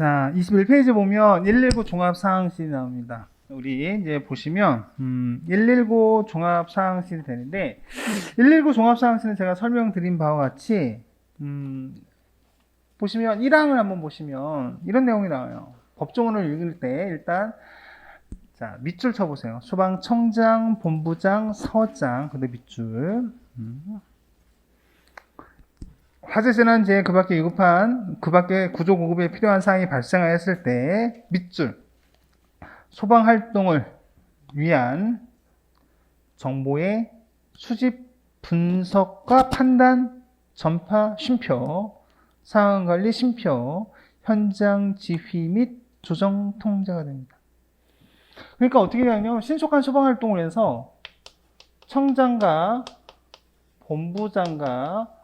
자, 21페이지 보면 119 종합 사항실이 나옵니다. 우리 이제 보시면 음, 119 종합 사항실이 되는데 119 종합 사항실은 제가 설명드린 바와 같이 음, 보시면 1항을 한번 보시면 이런 내용이 나와요. 법조문을 읽을 때 일단 자 밑줄 쳐보세요. 소방청장, 본부장, 서장, 근데 밑줄. 음. 화재 재난지에 그 밖에 위급한 그 밖에 구조 구급에 필요한 사항이 발생하였을 때 밑줄 소방 활동을 위한 정보의 수집 분석과 판단 전파 쉼표 상황 관리 쉼표 현장 지휘 및 조정 통제가 됩니다. 그러니까 어떻게 되냐면 신속한 소방 활동을 해서 청장과 본부장과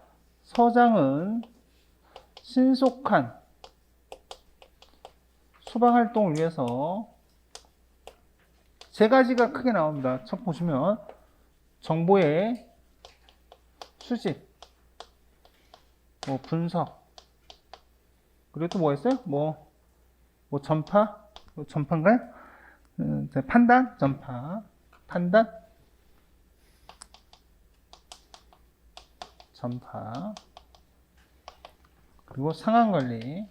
서장은 신속한 소방 활동을 위해서 세 가지가 크게 나옵니다. 첫 보시면 정보의 수집, 뭐 분석, 그리고 또뭐 있어요? 뭐, 뭐 전파, 뭐 전파인가요? 음, 자, 판단, 전파, 판단, 전파, 그리고 상황 관리.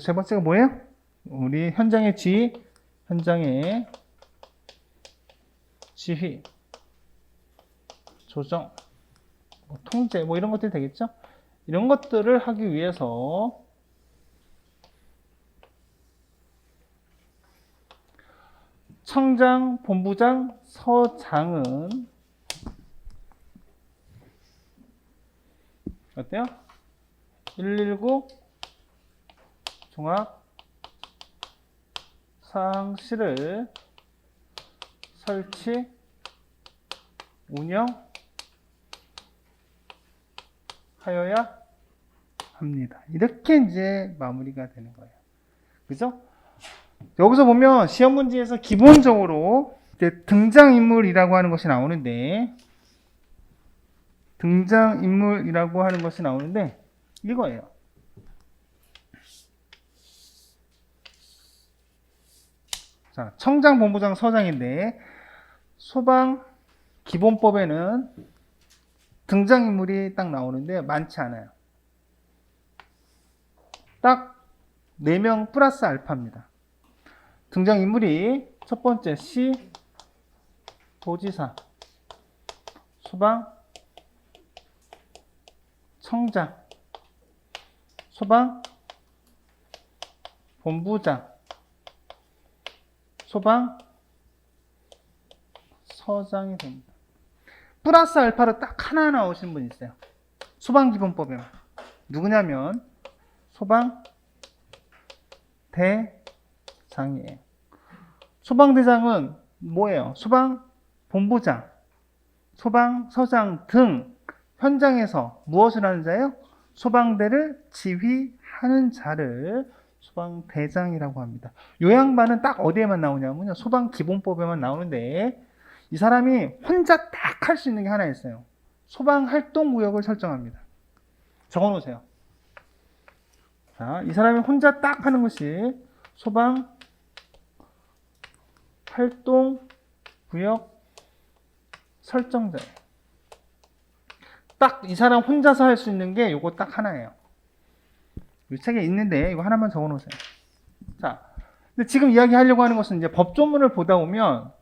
세 번째가 뭐예요? 우리 현장의 지휘, 현장의 지휘, 조정, 뭐 통제, 뭐 이런 것들이 되겠죠? 이런 것들을 하기 위해서 청장, 본부장, 서장은 어때요? 119 종합 사항실을 설치, 운영 하여야 합니다. 이렇게 이제 마무리가 되는 거예요. 그죠? 여기서 보면 시험 문제에서 기본적으로 등장인물이라고 하는 것이 나오는데 등장인물이라고 하는 것이 나오는데 이거예요. 자, 청장, 본부장, 서장인데 소방 기본법에는 등장인물이 딱 나오는데 많지 않아요. 딱 4명 플러스 알파입니다. 등장인물이 첫 번째 시 도지사 소방 청장 소방 본부장 소방 서장이 됩니다. 플러스 알파로 딱 하나 나오신 분 있어요. 소방기본법에만. 누구냐면 소방 대장이에요. 소방대장은 뭐예요? 소방 본부장, 소방서장 등 현장에서 무엇을 하는 자예요? 소방대를 지휘하는 자를 소방대장이라고 합니다. 요 양반은 딱 어디에만 나오냐면요. 소방기본법에만 나오는데 이 사람이 혼자 딱 할 수 있는 게 하나 있어요. 소방 활동 구역을 설정합니다. 적어 놓으세요. 자, 이 사람이 혼자 딱 하는 것이 소방 활동 구역 설정자예요. 딱 이 사람 혼자서 할 수 있는 게 요거 딱 하나예요. 이 책에 있는데 이거 하나만 적어 놓으세요. 자, 근데 지금 이야기하려고 하는 것은 이제 법조문을 보다 보면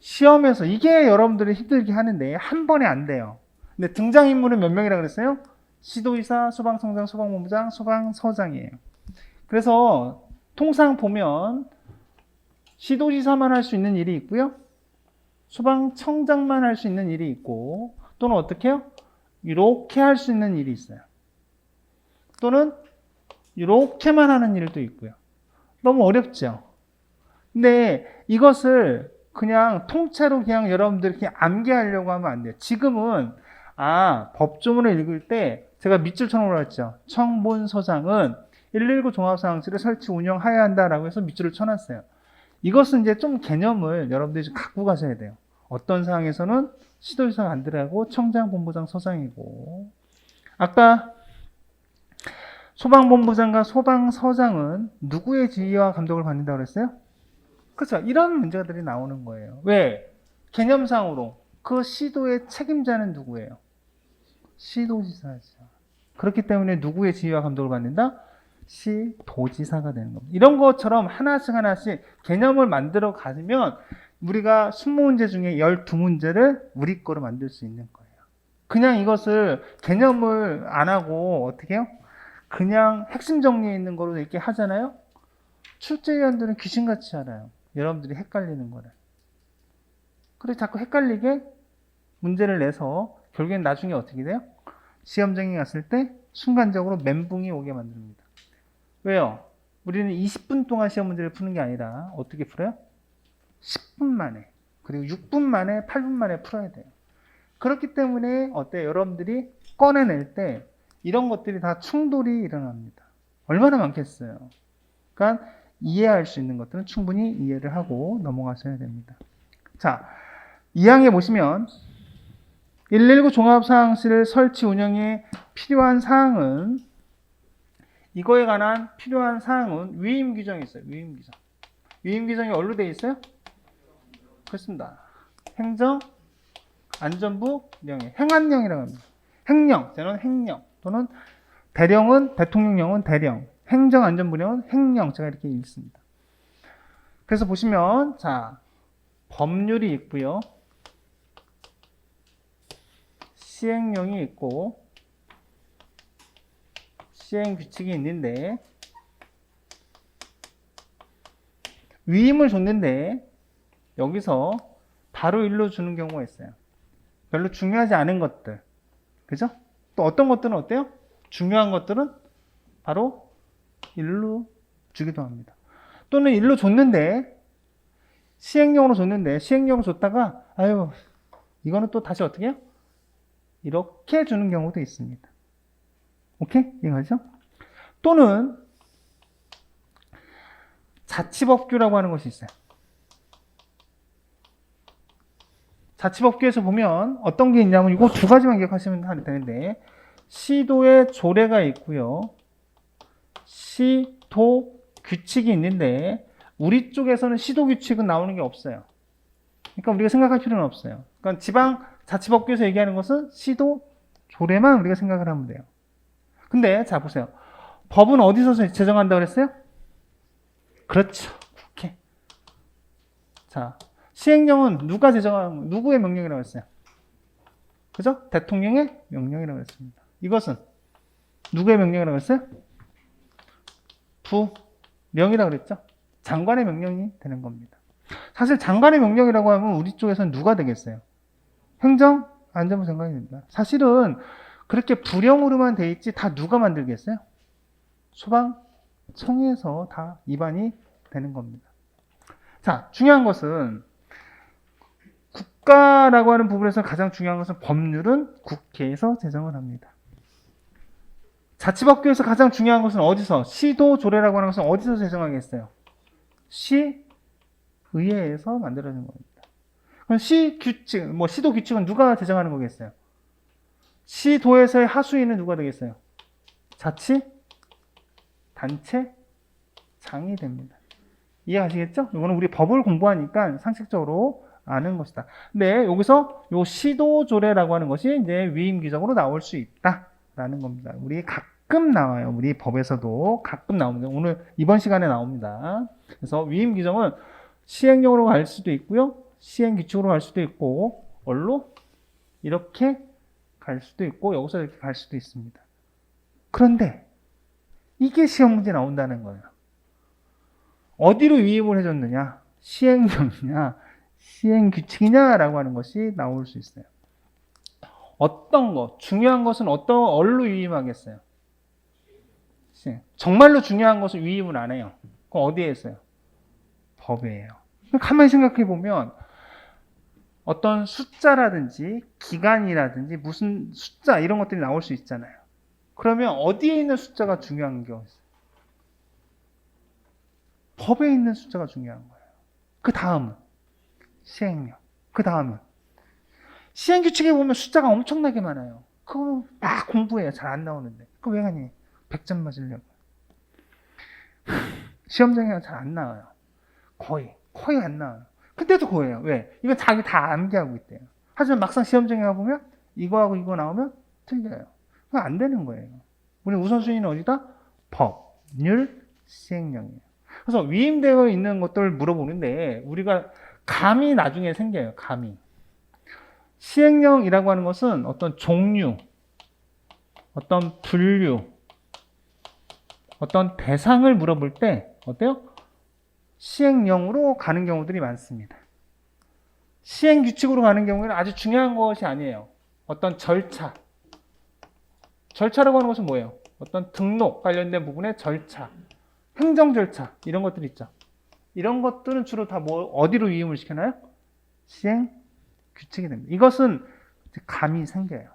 시험에서 이게 여러분들이 힘들게 하는데 한 번에 안 돼요. 근데 등장인물은 몇 명이라 그랬어요? 시도의사, 소방청장, 소방본부장, 소방서장이에요. 그래서 통상 보면 시도지사만 할 수 있는 일이 있고요. 소방청장만 할 수 있는 일이 있고 또는 어떻게 해요? 이렇게 할 수 있는 일이 있어요. 또는 이렇게만 하는 일도 있고요. 너무 어렵죠? 근데 이것을 그냥 통째로 그냥 여러분들 이렇게 암기하려고 하면 안 돼요. 지금은 아 법조문을 읽을 때 제가 밑줄 쳐놓으라 했죠. 청본서장은 119 종합상황실을 설치 운영해야 한다라고 해서 밑줄을 쳐놨어요. 이것은 이제 좀 개념을 여러분들이 좀 갖고 가셔야 돼요. 어떤 상황에서는 시도지사가 안 들어가고 청장, 본부장, 서장이고 아까 소방본부장과 소방서장은 누구의 지휘와 감독을 받는다고 그랬어요? 그렇죠. 이런 문제들이 나오는 거예요. 왜? 개념상으로 그 시도의 책임자는 누구예요? 시도지사죠. 그렇기 때문에 누구의 지휘와 감독을 받는다? 시도지사가 되는 겁니다. 이런 것처럼 하나씩 하나씩 개념을 만들어 가면 우리가 20문제 중에 12문제를 우리 거로 만들 수 있는 거예요. 그냥 이것을 개념을 안 하고 어떻게 해요? 그냥 핵심 정리에 있는 거로 이렇게 하잖아요? 출제위원들은 귀신같이 알아요. 여러분들이 헷갈리는 거를. 그래 자꾸 헷갈리게 문제를 내서 결국엔 나중에 어떻게 돼요? 시험장에 갔을 때 순간적으로 멘붕이 오게 만듭니다. 왜요? 우리는 20분 동안 시험 문제를 푸는 게 아니라 어떻게 풀어요? 10분 만에 그리고 6분 만에 8분 만에 풀어야 돼요. 그렇기 때문에 어때 여러분들이 꺼내낼 때 이런 것들이 다 충돌이 일어납니다. 얼마나 많겠어요. 그러니까 이해할 수 있는 것들은 충분히 이해를 하고 넘어가셔야 됩니다. 자, 2항에 보시면 119 종합상황실 설치 운영에 필요한 사항은 이거에 관한 필요한 사항은 위임 규정이 있어요. 위임 규정. 위임 규정이 어디로 되어 있어요? 그렇습니다. 행정 안전부 명예 행안령이라고 합니다. 행령 저는 행령 또는 대령은 대통령령은 대령 행정안전부령은 행령 제가 이렇게 읽습니다. 그래서 보시면 자 법률이 있고요. 시행령이 있고 시행 규칙이 있는데 위임을 줬는데 여기서 바로 일로 주는 경우가 있어요. 별로 중요하지 않은 것들. 그죠? 또 어떤 것들은 어때요? 중요한 것들은 바로 일로 주기도 합니다. 또는 일로 줬는데 시행령으로 줬는데 시행령으로 줬다가 아유 이거는 또 다시 어떻게 해요? 이렇게 주는 경우도 있습니다. 오케이? 이해가죠? 또는 자치법규라고 하는 것이 있어요. 자치법규에서 보면 어떤 게 있냐면 이거 두 가지만 기억하시면 되는데 시도의 조례가 있고요. 시도 규칙이 있는데 우리 쪽에서는 시도 규칙은 나오는 게 없어요. 그러니까 우리가 생각할 필요는 없어요. 그러니까 지방 자치법규에서 얘기하는 것은 시도 조례만 우리가 생각을 하면 돼요. 근데 자 보세요. 법은 어디서 제정한다고 그랬어요? 그렇죠. 국회. 자, 시행령은 누가 제정한 누구의 명령이라고 했어요? 그죠? 대통령의 명령이라고 했습니다. 이것은 누구의 명령이라고 했어요? 부령이라고 그랬죠? 장관의 명령이 되는 겁니다. 사실 장관의 명령이라고 하면 우리 쪽에서는 누가 되겠어요? 행정 안전부 장관이 됩니다. 사실은 그렇게 부령으로만 돼 있지 다 누가 만들겠어요? 소방청에서 다 입안이 되는 겁니다. 자, 중요한 것은 국가라고 하는 부분에서 가장 중요한 것은 법률은 국회에서 제정을 합니다. 자치법규에서 가장 중요한 것은 어디서? 시도 조례라고 하는 것은 어디서 제정하겠어요? 시의회에서 만들어진 겁니다. 그럼 시 규칙, 뭐 시도 규칙은 누가 제정하는 거겠어요? 시도에서의 하수인은 누가 되겠어요? 자치, 단체, 장이 됩니다. 이해하시겠죠? 이거는 우리 법을 공부하니까 상식적으로 아는 것이다. 근데 여기서 요 시도조례라고 하는 것이 이제 위임 규정으로 나올 수 있다라는 겁니다. 우리 가끔 나와요. 우리 법에서도 가끔 나옵니다. 오늘 이번 시간에 나옵니다. 그래서 위임 규정은 시행령으로 갈 수도 있고요. 시행 규칙으로 갈 수도 있고 얼로 이렇게 갈 수도 있고 여기서 이렇게 갈 수도 있습니다. 그런데 이게 시험 문제 나온다는 거예요. 어디로 위임을 해줬느냐? 시행령이냐? 시행 규칙이냐라고 하는 것이 나올 수 있어요. 어떤 것, 중요한 것은 어떤 얼로 위임하겠어요? 시행. 정말로 중요한 것은 위임을 안 해요. 그럼 어디에 있어요? 법이에요. 가만히 생각해 보면 어떤 숫자라든지 기간이라든지 무슨 숫자 이런 것들이 나올 수 있잖아요. 그러면 어디에 있는 숫자가 중요한 게 있어요? 법에 있는 숫자가 중요한 거예요. 그 다음은 시행령. 그 다음은 시행규칙에 보면 숫자가 엄청나게 많아요. 그거 막 공부해요. 잘 안 나오는데. 그거 왜 하니? 100점 맞으려고. 시험장에 잘 안 나와요. 거의. 거의 안 나와요. 근데도 거예요. 왜? 이건 자기 다 암기하고 있대요. 하지만 막상 시험장에 가보면 이거하고 이거 나오면 틀려요. 그거 안 되는 거예요. 우리 우선순위는 어디다? 법률 시행령이에요. 그래서 위임되어 있는 것들을 물어보는데 우리가 감이 나중에 생겨요. 감이. 시행령이라고 하는 것은 어떤 종류, 어떤 분류, 어떤 대상을 물어볼 때 어때요? 시행령으로 가는 경우들이 많습니다. 시행 규칙으로 가는 경우에는 아주 중요한 것이 아니에요. 어떤 절차. 절차라고 하는 것은 뭐예요? 어떤 등록 관련된 부분의 절차, 행정 절차 이런 것들 있죠. 이런 것들은 주로 다 뭐 어디로 위임을 시켜놔요? 시행 규칙이 됩니다. 이것은 감이 생겨요.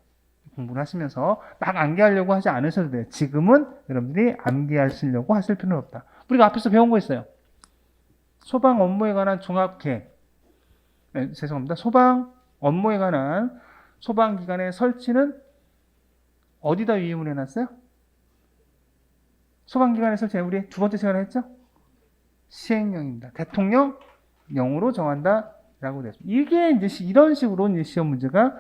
공부를 하시면서 막 암기하려고 하지 않으셔도 돼요. 지금은 여러분들이 암기하시려고 하실 필요는 없다. 우리가 앞에서 배운 거 있어요. 소방 업무에 관한 종합 계획. 네, 죄송합니다. 소방 업무에 관한 소방기관의 설치는 어디다 위임을 해놨어요? 소방기관의 설치, 우리 두 번째 시간에 했죠? 시행령입니다. 대통령령으로 정한다. 라고 됐습니다. 이게 이제 시- 이런 식으로 이제 시험 문제가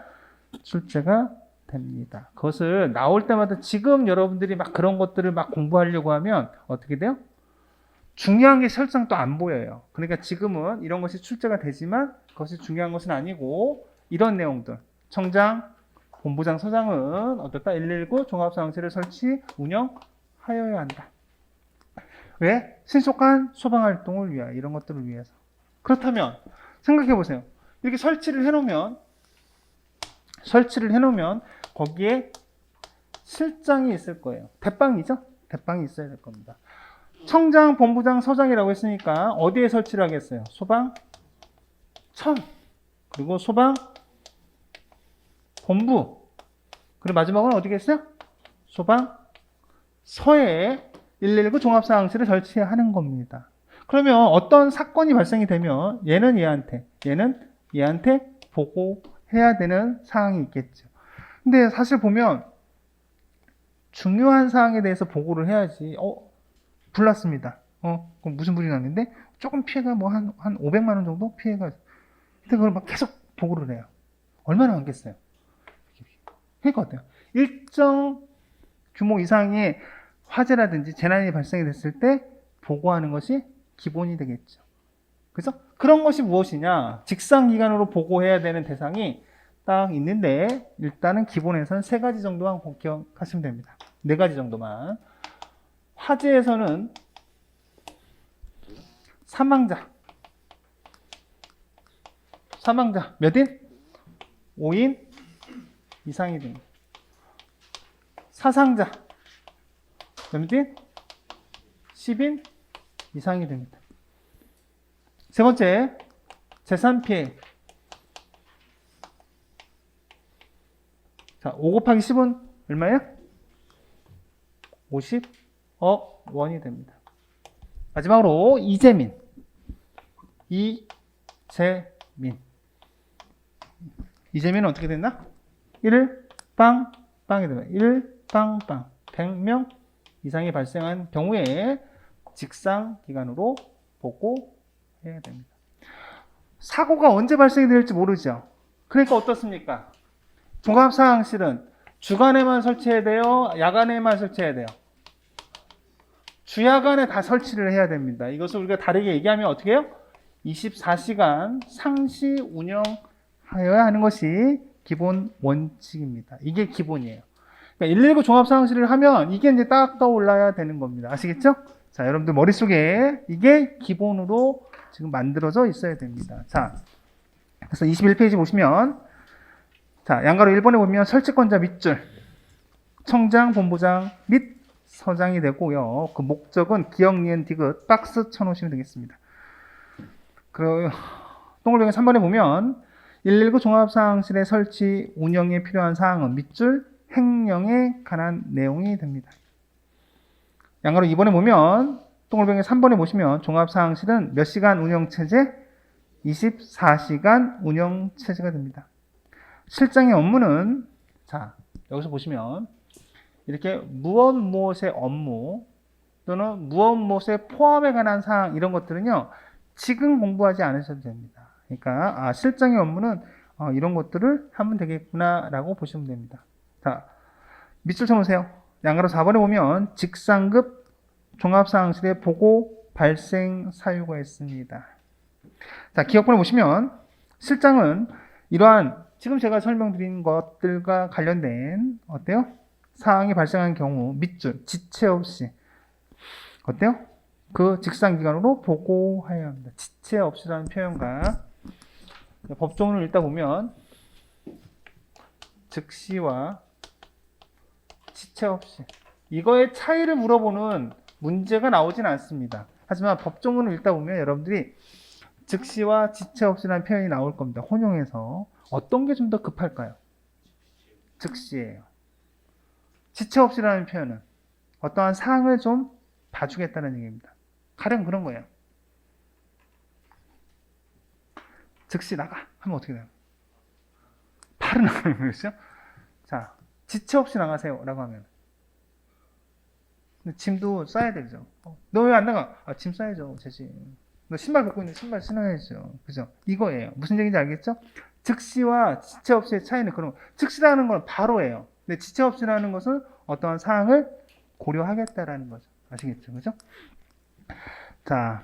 출제가 됩니다. 그것을 나올 때마다 지금 여러분들이 막 그런 것들을 막 공부하려고 하면 어떻게 돼요? 중요한 게 설정 또 안 보여요. 그러니까 지금은 이런 것이 출제가 되지만 그것이 중요한 것은 아니고 이런 내용들. 청장, 본부장, 서장은 어떨까? 119 종합상황실을 설치, 운영하여야 한다. 왜? 신속한 소방활동을 위하여 이런 것들을 위해서. 그렇다면 생각해 보세요. 이렇게 설치를 해놓으면 설치를 해놓으면 거기에 실장이 있을 거예요. 대빵이죠? 대빵이 있어야 될 겁니다. 청장, 본부장, 서장이라고 했으니까 어디에 설치를 하겠어요? 소방 청 그리고 소방 본부 그리고 마지막은 어디겠어요? 소방 서에 119 종합상황실을 설치하는 겁니다. 그러면 어떤 사건이 발생이 되면 얘는 얘한테, 얘는 얘한테 보고해야 되는 사항이 있겠죠. 근데 사실 보면 중요한 사항에 대해서 보고를 해야지. 어, 불났습니다. 어, 그럼 무슨 불이 났는데 조금 피해가 뭐 한, 한 500만 원 정도 피해가. 근데 그걸 막 계속 보고를 해요. 얼마나 많겠어요? 그러니까 어때요? 일정 규모 이상의 화재라든지 재난이 발생이 됐을 때 보고하는 것이 기본이 되겠죠. 그래서 그런 것이 무엇이냐? 직상 기관으로 보고해야 되는 대상이 딱 있는데 일단은 기본에서는 세 가지 정도만 기억하시면 됩니다. 네 가지 정도만. 화재에서는 사망자 사망자 몇 인? 5인 이상이 됩니다. 사상자 몇 인? 10인 이상이 됩니다. 세 번째, 재산 피해. 자, 5 곱하기 10은 얼마예요? 50억 원이 됩니다. 마지막으로 이재민. 이재민. 이재민은 어떻게 됐나? 1 빵, 빵이 됩니다. 1 빵, 빵. 100명 이상이 발생한 경우에 직상 기관으로 보고해야 됩니다. 사고가 언제 발생이 될지 모르죠. 그러니까 어떻습니까? 종합상황실은 주간에만 설치해야 돼요? 야간에만 설치해야 돼요? 주야간에 다 설치를 해야 됩니다. 이것을 우리가 다르게 얘기하면 어떻게 해요? 24시간 상시 운영하여야 하는 것이 기본 원칙입니다. 이게 기본이에요. 그러니까 119 종합상황실을 하면 이게 이제 딱 떠올라야 되는 겁니다. 아시겠죠? 자, 여러분들 머릿속에 이게 기본으로 지금 만들어져 있어야 됩니다. 자, 그래서 21페이지 보시면 자, 양가로 1번에 보면 설치권자 밑줄 청장, 본부장 및 서장이 되고요. 그 목적은 기억, 니은, 디귿 박스 쳐놓으시면 되겠습니다. 그 동글뱅이 3번에 보면 119 종합상황실의 설치 운영에 필요한 사항은 밑줄 행령에 관한 내용이 됩니다. 양가로 2번에 보면 동글뱅이 3번에 보시면 종합상황실은 몇 시간 운영체제? 24시간 운영체제가 됩니다. 실장의 업무는 자 여기서 보시면 이렇게 무엇 무엇의 업무 또는 무엇 무엇의 포함에 관한 사항 이런 것들은요 지금 공부하지 않으셔도 됩니다. 그러니까 아, 실장의 업무는 어, 이런 것들을 하면 되겠구나라고 보시면 됩니다. 자 밑줄 쳐놓으세요. 양가로 4번에 보면 직상급 종합사항실의 보고 발생 사유가 있습니다. 자 기억본에 보시면 실장은 이러한 지금 제가 설명드린 것들과 관련된 어때요? 사항이 발생한 경우 밑줄 지체 없이 어때요? 그 직상 기관으로 보고해야 합니다. 지체 없이라는 표현과 법조문을 읽다 보면 즉시와 지체 없이 이거의 차이를 물어보는 문제가 나오진 않습니다. 하지만 법조문을 읽다 보면 여러분들이 즉시와 지체 없이라는 표현이 나올 겁니다. 혼용해서 어떤 게 좀 더 급할까요? 즉시예요. 지체 없이라는 표현은 어떠한 사항을 좀 봐주겠다는 얘기입니다. 가령 그런 거예요. 즉시 나가 하면 어떻게 돼요? 바로 나가는 거죠. 자, 지체 없이 나가세요 라고 하면 근데 짐도 싸야 되죠. 너 왜 안 나가? 아, 짐 싸야죠, 제지. 너 신발 벗고 있는데 신발 신어야죠. 그죠? 이거예요. 무슨 얘기인지 알겠죠? 즉시와 지체 없이의 차이는 그런 거. 즉시라는 건 바로예요. 근데 지체 없이라는 것은 어떠한 사항을 고려하겠다라는 거죠. 아시겠죠? 그죠? 자,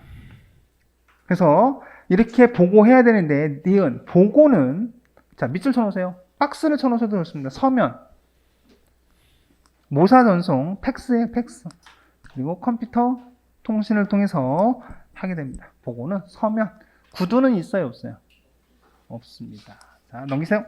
그래서 이렇게 보고해야 되는데 니은 보고는 자 밑줄 쳐놓으세요. 박스를 쳐놓으셔도 좋습니다. 서면 모사 전송 팩스에 팩스 그리고 컴퓨터 통신을 통해서 하게 됩니다. 보고는 서면 구두는 있어요 없어요? 없습니다. 자 넘기세요.